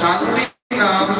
শান্তি নাম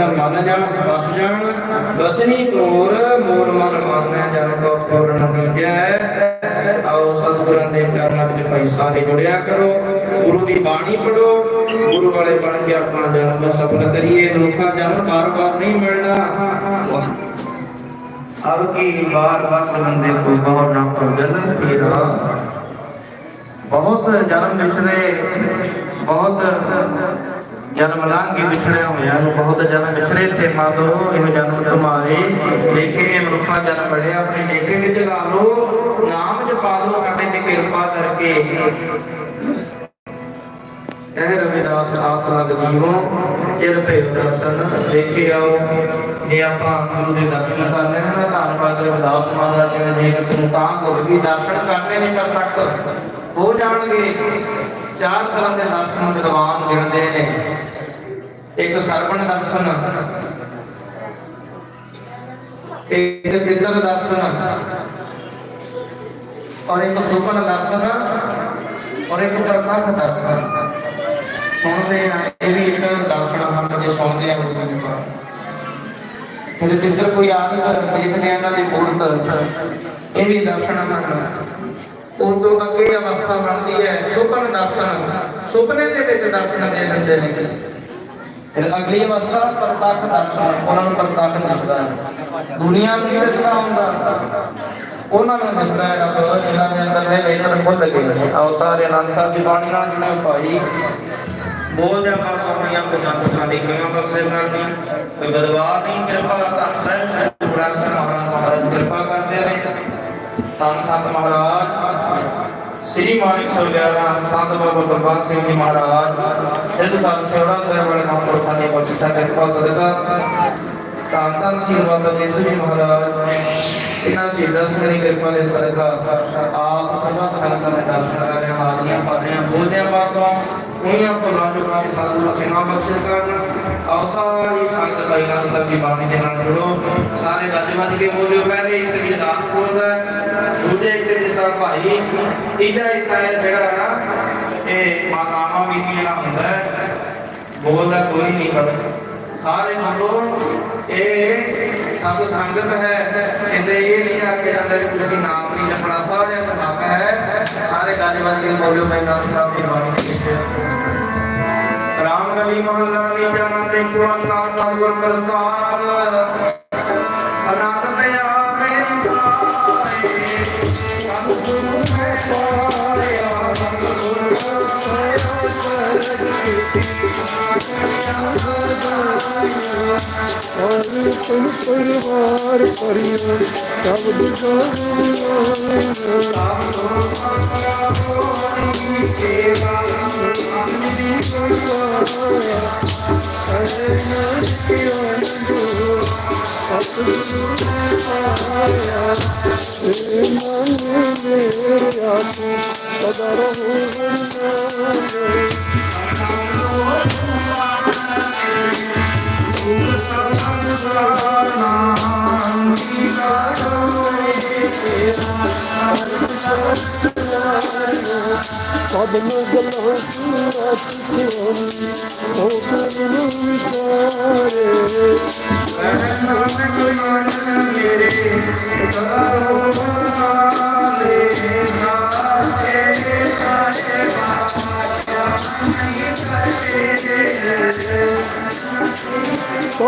ਤੁਹਾਡੇ ਬਚਨ ਜਾਣ ਵਸ ਜਾਣ ਬਚਨੀ ਤੋਰ ਮੂਲ ਮਨ ਮੰਨਿਆ ਜਨ ਕੋ ਪੂਰਨ ਹੋਈਐ ਆਓ ਸਤਿਗੁਰਾਂ ਦੇ ਚਰਨਾਂ ਵਿੱਚ ਭਾਈ ਸਾਰੇ ਜੁੜਿਆ ਕਰੋ। ਗੁਰੂ ਦੀ ਬਾਣੀ ਪੜੋ ਗੁਰੂ ਵਾਲੇ ਬਣ ਕੇ ਆਪਣਾ ਜਨਮ ਸਫਲ ਕਰੀਏ। ਲੋਕਾਂ ਜਨਮ ਬਾਰ-ਬਾਰ ਨਹੀਂ ਮਿਲਣਾ। ਅਬ ਕੀ ਬਾਰ ਬਸ ਬੰਦੇ ਕੋ ਬਹੁ ਨਾ ਕੋ ਜਨਮ ਫੇਰਾ ਬਹੁਤ ਜਨਮ ਵਿਛੜੇ ਬਹੁਤ ਜਨਮ ਲਾਂਘੇ ਵਿਛੜਿਆ ਹੋਇਆ ਨੂੰ ਬਹੁਤ ਜਨਮ ਵਿਛੜੇ ਤੇ ਮਾਦੋ ਇਹ ਜਨਮ ਤੁਮਾਰੇ ਦੇਖੇ ਇਹ ਮਨੁੱਖਾ ਜਨਮ ਬੜੇ ਆਪਣੇ ਦੇਖੇ ਵਿੱਚ ਲਾ ਲੋ ਨਾਮ ਜਪਾ ਲੋ ਸਾਡੇ ਤੇ ਕਿਰਪਾ ਕਰਕੇ। ਕਹਿ ਰਵਿਦਾਸ ਆਸ ਲਗ ਜੀਵੋ, ਚਿਰ ਭੇ ਦਰਸ਼ਨ, ਦੇਖੇ ਆਓ। ਜੇ ਆਪਾਂ ਗੁਰੂ ਦੇ ਦਰਸ਼ਨ ਕਰਨੇ ਨੇ ਧੰਨਵਾਦ ਰਵਿਦਾਸ ਮਹਾਰਾਜ ਜੀ ਨੇ ਜੇ ਕਿਸੇ ਨੂੰ ਤਾਂ ਗੁਰੂ ਵੀ ਦਰਸ਼ਨ ਕਰਨੇ ਨੇ ਕਰ ਤੱਕ। ਹੋ ਜਾਣਗੇ। ਚਾਰ ਤਰ੍ਹਾਂ ਦੇ ਦਰਸ਼ਨ ਵਿਦਵਾਨ ਗਿਣਦੇ ਨੇ। ਇੱਕ ਸਰਵਣ ਦਰਸ਼ਨ, ਇੱਕ ਚਿੰਤਨ ਦਰਸ਼ਨ ਔਰ ਇੱਕ ਸੁਪਨ ਦਰਸ਼ਨ ਔਰ ਇੱਕ ਪ੍ਰਤੱਖ ਦਰਸ਼ਨ। ਸੁਣਦੇ ਆ ਇਹ ਵੀ ਇੱਕ ਦਰਸ਼ਨ ਹਨ ਜੇ ਸੁਣਦੇ ਆ ਗੁਰੂ ਦੀ ਬਾਣੀ ਫਿਰ ਜਿੱਧਰ ਕੋਈ ਆ ਕੇ ਦੇਖਦੇ ਇਹਨਾਂ ਦੀ ਮੂਰਤ ਇਹ ਵੀ ਦਰਸ਼ਨ ਹਨ। ਉਸ ਤੋਂ ਅੱਗੇ ਅਵਸਥਾ ਬਣਦੀ ਹੈ, ਸੁਪਨ ਦਰਸ਼ਨ, ਸੁਪਨੇ ਦੇ ਵਿੱਚ ਦਰਸ਼ਨ ਦੇ ਦਿੰਦੇ ਨੇ। ਫਿਰ ਅਗਲੀ ਅਵਸਥਾ ਪ੍ਰਤੱਖ ਦਰਸ਼ਨ, ਉਹਨਾਂ ਨੂੰ ਪ੍ਰਤੱਖ ਦਿਸਦਾ ਹੈ। ਦੁਨੀਆ ਨੂੰ ਨਹੀਂ ਦਿਸਦਾ ਹੁੰਦਾ। ਉਹਨਾਂ ਨੂੰ ਦਿਸਦਾ ਹੈ ਰੱਬ, ਜਿਨ੍ਹਾਂ ਦੇ ਅੰਦਰ ਦੇ ਨੇਤਰ ਖੁੱਲ ਗਏ ਨੇ। ਆਓ ਸਾਰੇ ਆਨੰਦ ਸਾਹਿਬ ਦੀ ਬਾਣੀ ਨਾਲ ਜੁੜੇ ਭਾਈ। ਬੋਲ ਜਾ ਪਾਸ ਆਪਣੀਆਂ ਪੁੱਤਾਂ ਪੁੱਤਾਂ ਦੀ ਕਿਰਪਾ ਬਖਸ਼ੇ ਕਰਨੀ ਕੋਈ ਬਦਵਾਰ ਨਹੀਂ, ਕਿਰਪਾ ਧੰਨ ਸਾਹਿਬ ਗੁਰਾਂ ਸਾਹਿਬ ਮਹਾਰਾਜ ਮਹਾਰਾਜ ਕਿਰਪਾ ਕਰਦੇ ਨੇ ਧੰਨ ਸੰਤ ਮਹਾਰਾਜ। ਸ੍ਰੀ ਮਾਨਿਕ ਸੋਗਿਆਰਾ ਸੰਤ ਬਾਬਾ ਗੁਰਬਾਜ ਸਿੰਘ ਜੀ ਮਹਾਰਾਜ, ਸਿੱਧ ਸਾਹਿਬ ਸੇਵੜਾ ਸਾਹਿਬ ਵਾਲੇ ਮਹਾਂਪੁਰਖਾਂ ਦੀ ਬਖਸ਼ਿਸ਼ਾਂ ਕਿਰਪਾ ਸਦਕਾ। ਧੰਨ ਧੰਨ ਸ੍ਰੀ ਬਾਬਾ ਜੀ ਮਹਾਰਾਜ। ਇਹਨਾਂ ਸ਼ਹੀਦਾਂ ਸਿੰਘ ਦੀ ਕਿਰਪਾ ਦੇ ਸਦਕਾ ਆਪ ਸਭਾ ਸੰਗਤਾਂ ਦੇ ਦਰਸ਼ਨ ਕਰ ਰਹੇ ਹਾਜ਼ਰੀਆਂ ਭਰ ਰਹੇ ਹਾਂ ਬੋਲਦਿਆਂ ਬਾਤਾਂ ਉਹਨੀਆਂ ਭੁੱਲਾਂ ਚੁੱਕਾਂ ਦੀ ਸਤਿਗੁਰੂ ਖਿਮਾ ਬਖਸ਼ਿਸ਼ ਕਰਨ ਆਓ ਸਾਰੀ ਸੰਗਤ ਭਾਈ ਨਾਮ ਸਾਹਿਬ ਦੀ ਬਾਣੀ ਦੇ ਨਾਲ ਜੁੜੋ ਸਾਰੇ ਗੱਜ ਵੱਜ ਕੇ ਬੋਲਿਓ ਪਹਿਲੇ ਇਸ ਵਿੱਚ ਦਾਸ ਬੋਲਦਾ ਹੈ, ਦੂਜੇ ਇਸ ਵਿੱਚ ਸਾਹਿਬ ਭਾਈ ਤੀਜਾ ਹਿੱਸਾ ਹੈ ਜਿਹੜਾ ਨਾ ਇਹ ਮਾਤਾਵਾਂ ਬੀਬੀਆਂ ਦਾ ਹੁੰਦਾ ਹੈ ਬੋਲਦਾ ਕੋਈ ਨਹੀਂ ਪਰ ਸਾਰੇ ਬੋਲੋ ਇਹ ਸਭ ਸੰਗਤ ਹੈ। ਕਹਿੰਦੇ ਇਹ ਨਹੀਂ ਆਖਿਆ ਜਾਂਦਾ ਕਿ ਤੁਸੀਂ ਨਾਮ ਨਹੀਂ ਜਪਣਾ। ਸਾਰਿਆਂ ਦਾ ਹੱਕ ਹੈ। ਸਾਰੇ ਗੱਲਬਾਤ ਕੇ ਬੋਲੋ, ਮੈਂ ਨਾਮ ਸਾਹਿਬ ਦੀ ਬਾਣੀ ਵਿੱਚ। ਰਾਮ ਕਲੀ ਮਹੱਲਾ ਨਿਜਾਨ ਦੇ ਕੁਰਾਨ ਦਾ ਸਤਿਗੁਰ ਪ੍ਰਸਾਦ। ਅਨਾਥ ਤੇ ਆਵੇਂ ਸਭ ਗੁਰੂ ਹੈ ਪਾਇਆ ਸਭ ਗੁਰੂ ਹੈ ਸਰਜੀ পরিবার পরিবার পরিও সব সদা রহু قبل ظلمتهم وقبل انكاري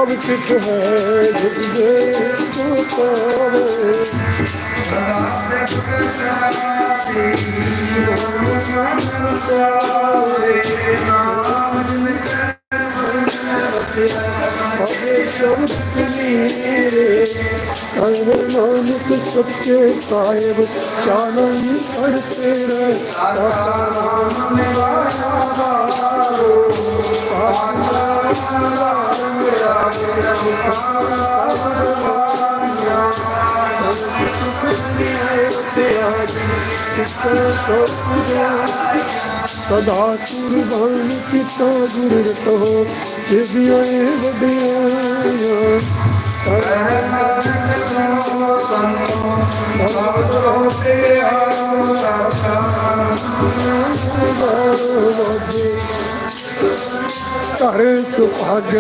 সব কিছু नानक सबके साहेब जानन करते रहे ਸਦਾ ਕੁਰਬਾਨ ਕੀਤਾ ਗੁਰ ਰਤੋ ਜਿਵਿਆਂ ਵੱਡਿਆਂ ਘਰ ਸੁਭਾਗੈ ਘਰ ਸੁਭਾਗੈ ਸ਼ਬਦ ਵਾਜੇ ਕਲਾ ਜਿਤ ਕਰ कर सुभाग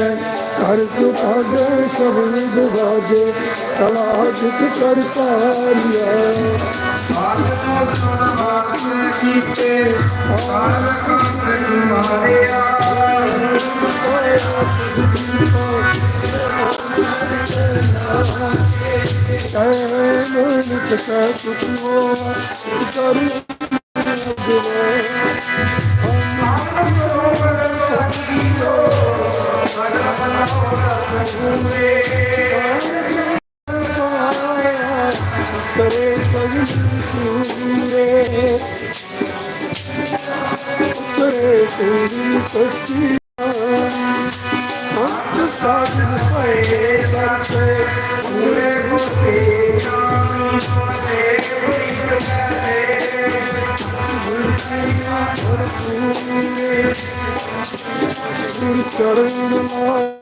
कर सुभाग सब विभाग कला जित कर पारिया कर ਤੇਰੀ ਸੱਚੀ ਹੱਥ ਸਾਜਨ ਪਏ ਸਰਤੇ ਪੂਰੇ ਹੋਤੇ ਗੁਰ ਚਰਨ ਲਾਗੇ ਵਾਜੇ ਤੇਰੀ ਛੁੱਟੀ ਨਾਲ ਬੋਲੋ ਤੇਰਾ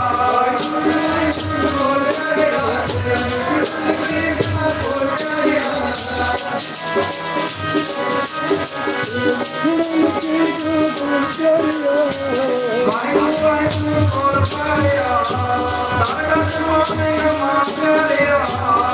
Thank you.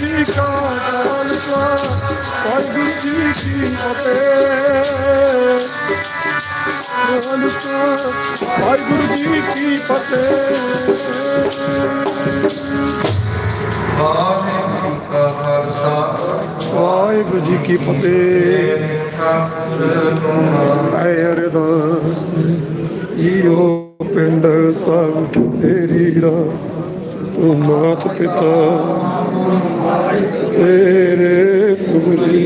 ਜੀ ਕਾ ਖਾਲਸਾ ਵਾਹਿਗੁਰੂ ਜੀ ਕੀ ਫਤਿਹ। ਖਾਲਸਾ ਵਾਹਿਗੁਰੂ ਜੀ ਕੀ ਫਤਿਹ। ਵਾਹਿਗੁਰੂ ਜੀ ਕਾ ਖਾਲਸਾ ਵਾਹਿਗੁਰੂ ਜੀ ਕੀ ਫਤਿਹ। ਐ ਅਰਦਾਸ ਈਓ ਪਿੰਡ ਸਭ ਤੇਰੀ ਰਾ ਤੂੰ ਮਾਤ ਪਿਤਾ। ਤੇਰੇ ਪੁਗਰੀ